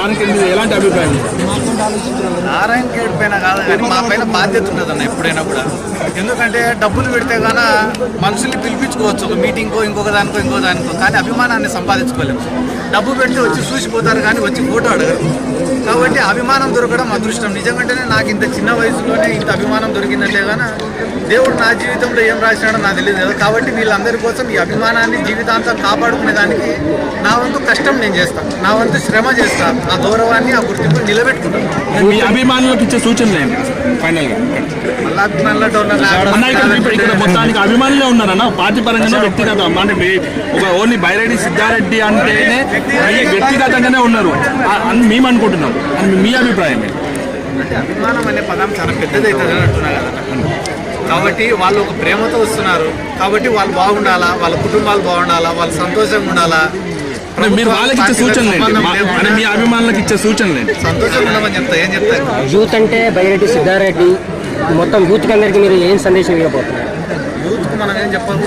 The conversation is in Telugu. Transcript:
ఎలాంటి అభిప్రాయం? నారాయణ గేట్ పైన కాదు కానీ మా పైన బాధ్యత ఉంటుంది అన్న ఎప్పుడైనా కూడా. ఎందుకంటే డబ్బులు పెడితే కానీ మనుషుల్ని పిలిపించుకోవచ్చు. ఒక మీటింగ్కో ఇంకొక దానికో ఇంకో దానికో. కానీ అభిమానాన్ని సంపాదించుకోలేము డబ్బు పెడితే వచ్చి చూసిపోతారు కానీ వచ్చి ఫోటో అడగరు. కాబట్టి అభిమానం దొరకడం అదృష్టం. నిజంగానే నాకు ఇంత చిన్న వయసులోనే ఇంత అభిమానం దొరికిందంటే కానీ దేవుడు నా జీవితంలో ఏం రాసినాడో నాకు తెలియదు. కాబట్టి వీళ్ళందరి కోసం ఈ అభిమానాన్ని జీవితాంతం కాపాడుకునే దానికి నా వంతు కష్టం నేను చేస్తాను నా వంతు శ్రమ చేస్తాను ఆ గౌరవాన్ని ఆ గుర్తింపు నిలబెట్టుకుంటాను మీ అభిమానులకు ఇచ్చే సూచనలు ఏంటి? ఫైనల్గా మళ్ళా అన్న ఇక్కడ ఇప్పుడు ఇక్కడ మొత్తానికి అభిమానులే ఉన్నారన్న పార్టీ పరంగానే వ్యక్తిగత. అంటే ఒక ఓన్లీ బైరెడ్డి సిద్ధారెడ్డి అంటేనే వ్యక్తిగతంగానే ఉన్నారు. అని మేము అనుకుంటున్నాం. అని మీ అభిప్రాయం? అంటే అభిమానం అనే పదం చాలా పెద్దది అవుతుంది అంటున్నా కదా. కాబట్టి వాళ్ళు ఒక ప్రేమతో వస్తున్నారు. కాబట్టి వాళ్ళు బాగుండాలా? వాళ్ళ కుటుంబాలు బాగుండాలా? వాళ్ళు సంతోషంగా ఉండాలా? మీరు వాళ్ళకి ఇచ్చే సూచనలు ఏంటి? మా- అంటే మీ అభిమానులకు ఇచ్చే సూచనలు ఏంటి? యూత్ అంటే బైరెడ్డి సిద్ధారెడ్డి మొత్తం యూత్ అందరికి మీరు ఏం సందేశం ఇవ్వబోతున్నారు? యూత్కు మనం ఏం చెప్పాలి